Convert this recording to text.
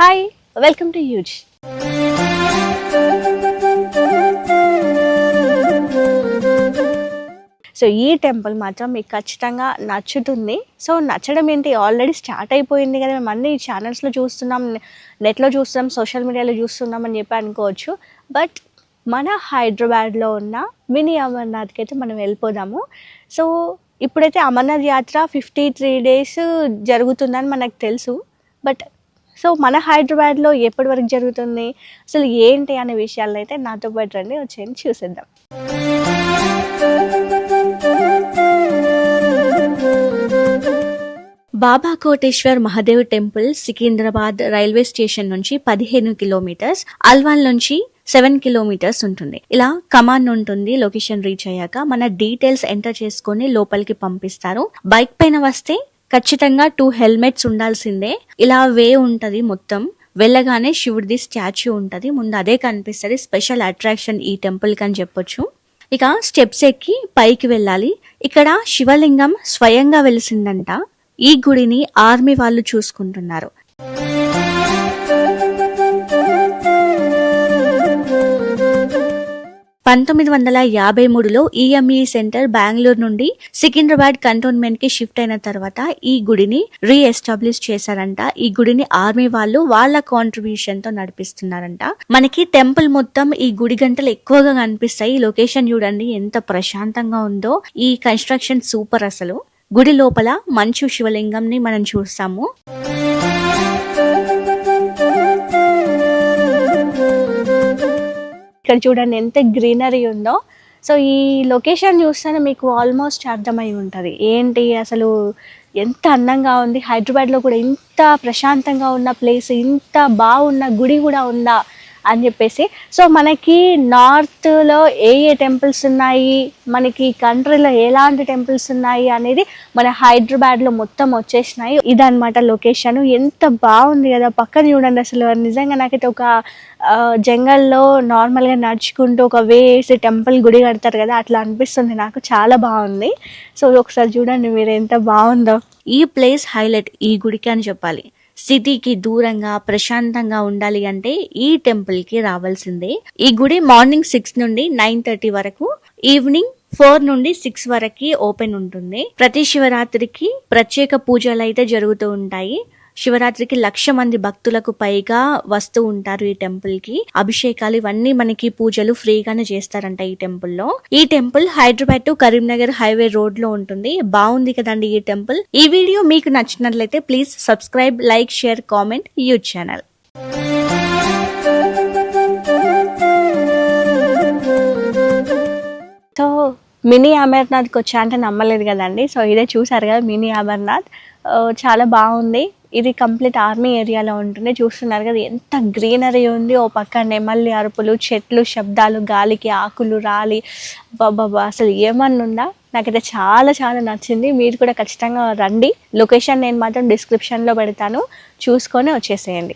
Hi welcome to use so ఈ temple మాత్రం మీకు ఖచ్చితంగా నచ్చుతుంది. సో నచ్చడం ఏంటి? ఆల్రెడీ స్టార్ట్ అయిపోయింది కదా. మేము అన్ని ఛానల్స్లో చూస్తున్నాం నెట్లో చూస్తున్నాం సోషల్ మీడియాలో చూస్తున్నాం అని చెప్పి అనుకోవచ్చు. బట్ మన హైదరాబాద్లో ఉన్న మినీ అమర్నాథ్కి అయితే మనం వెళ్ళిపోదాము. సో ఇప్పుడైతే అమర్నాథ్ యాత్ర ఫిఫ్టీ త్రీ డేస్ జరుగుతుందని మనకు తెలుసు. బట్ సో మన హైదరాబాద్లో ఎప్పటి వరకు జరుగుతుంది? అసలు ఏంటి అనే విషయాలను అయితే నాతో పాటు రండి వచ్చేయండి చూసేద్దాం. Baba Koteshwar Mahadev temple Secunderabad railway station నుంచి పదిహేను కిలోమీటర్స్ అల్వాల్ నుంచి సెవెన్ కిలోమీటర్స్ ఉంటుంది. ఇలా కమాండ్ ఉంటుంది లొకేషన్ రీచ్ అయ్యాక మన డీటెయిల్స్ ఎంటర్ చేసుకొని లోపలికి పంపిస్తారు. బైక్ పైన వస్తే ఖచ్చితంగా టూ హెల్మెట్స్ ఉండాల్సిందే. ఇలా వే ఉంటది మొత్తం. వెళ్ళగానే శివుడిది స్టాచ్యూ ఉంటది. ముందు అదే కనిపిస్తుంది స్పెషల్ అట్రాక్షన్ ఈ టెంపుల్కి అని చెప్పొచ్చు. ఇక స్టెప్స్ ఎక్కి పైకి వెళ్ళాలి. ఇక్కడ శివలింగం స్వయంగా వెలిసిందంట. ఈ గుడిని ఆర్మీ వాళ్ళు చూసుకుంటున్నారు. పంతొమ్మిది వందల యాభై మూడులో ఈఎంఈ సెంటర్ బెంగళూరు నుండి సికింద్రాబాద్ కంటోన్మెంట్కి షిఫ్ట్ అయిన తర్వాత ఈ గుడిని రీ ఎస్టాబ్లిష్ చేశారంట. ఈ గుడిని ఆర్మీ వాళ్ళు వాళ్ళ కాంట్రిబ్యూషన్తో నడిపిస్తున్నారంట. మనకి టెంపుల్ మొత్తం ఈ గుడి గంటలు ఎక్కువగా కనిపిస్తాయి. లొకేషన్ చూడండి ఎంత ప్రశాంతంగా ఉందో. ఈ కన్స్ట్రక్షన్ సూపర్ అసలు. గుడి లోపల మంచు శివలింగం ని మనం చూస్తాము. ఇక్కడ చూడండి ఎంత గ్రీనరీ ఉందో. సో ఈ లొకేషన్ చూస్తేనే మీకు ఆల్మోస్ట్ అర్థమై ఉంటుంది. ఏంటి అసలు ఎంత అందంగా ఉంది. హైదరాబాద్లో కూడా ఇంత ప్రశాంతంగా ఉన్న ప్లేస్ ఇంత బాగున్న గుడి కూడా ఉందా. అని చెప్పేసి. సో మనకి నార్త్లో ఏ ఏ టెంపుల్స్ ఉన్నాయి? మనకి కంట్రీలో ఎలాంటి టెంపుల్స్ ఉన్నాయి అనేది మన హైదరాబాద్లో మొత్తం వచ్చేసినాయి. ఇదనమాట లొకేషన్ ఎంత బాగుంది కదా. పక్కన చూడండి అసలు. నిజంగా నాకైతే ఒక జంగల్లో నార్మల్గా నడుచుకుంటూ ఒక వేసి టెంపుల్ గుడి కడతారు కదా అట్లా అనిపిస్తుంది. నాకు చాలా బాగుంది. సో ఒకసారి చూడండి మీరు ఎంత బాగుందో. ఈ ప్లేస్ హైలైట్ ఈ గుడికి అని చెప్పాలి. సిటీకి దూరంగా ప్రశాంతంగా ఉండాలి అంటే ఈ టెంపుల్కి రావాల్సిందే. ఈ గుడి మార్నింగ్ సిక్స్ నుండి నైన్ థర్టీ వరకు ఈవినింగ్ ఫోర్ నుండి సిక్స్ వరకు ఓపెన్ ఉంటుంది. ప్రతి శివరాత్రికి ప్రత్యేక పూజలు అయితే జరుగుతూ ఉంటాయి. శివరాత్రికి లక్ష మంది భక్తులకు పైగా వస్తూ ఉంటారు ఈ టెంపుల్కి. అభిషేకాలు ఇవన్నీ మనకి పూజలు ఫ్రీగానే చేస్తారంట ఈ టెంపుల్లో. ఈ temple Hyderabad to Karimnagar highway రోడ్లో ఉంటుంది. బాగుంది కదండి ఈ టెంపుల్ ఈ వీడియో మీకు నచ్చినట్లయితే please subscribe like share comment use channel. So mini అమర్నాథ్కి వచ్చా అంటే నమ్మలేదు కదండి. సో ఇదే చూసారు కదా మినీ అమర్నాథ్. చాలా బాగుంది. ఇది కంప్లీట్ ఆర్మీ ఏరియాలో ఉంటుంది చూస్తున్నారు కదా ఎంత గ్రీనరీ ఉంది. ఓ పక్క నెమల్లి అరుపులు చెట్లు శబ్దాలు గాలికి ఆకులు రాలి. బాబా అసలు ఏమన్నా ఉందా? నాకైతే చాలా చాలా నచ్చింది. మీరు కూడా ఖచ్చితంగా రండి. లొకేషన్ నేను మాత్రం డిస్క్రిప్షన్లో పెడతాను. చూసుకొని వచ్చేసేయండి.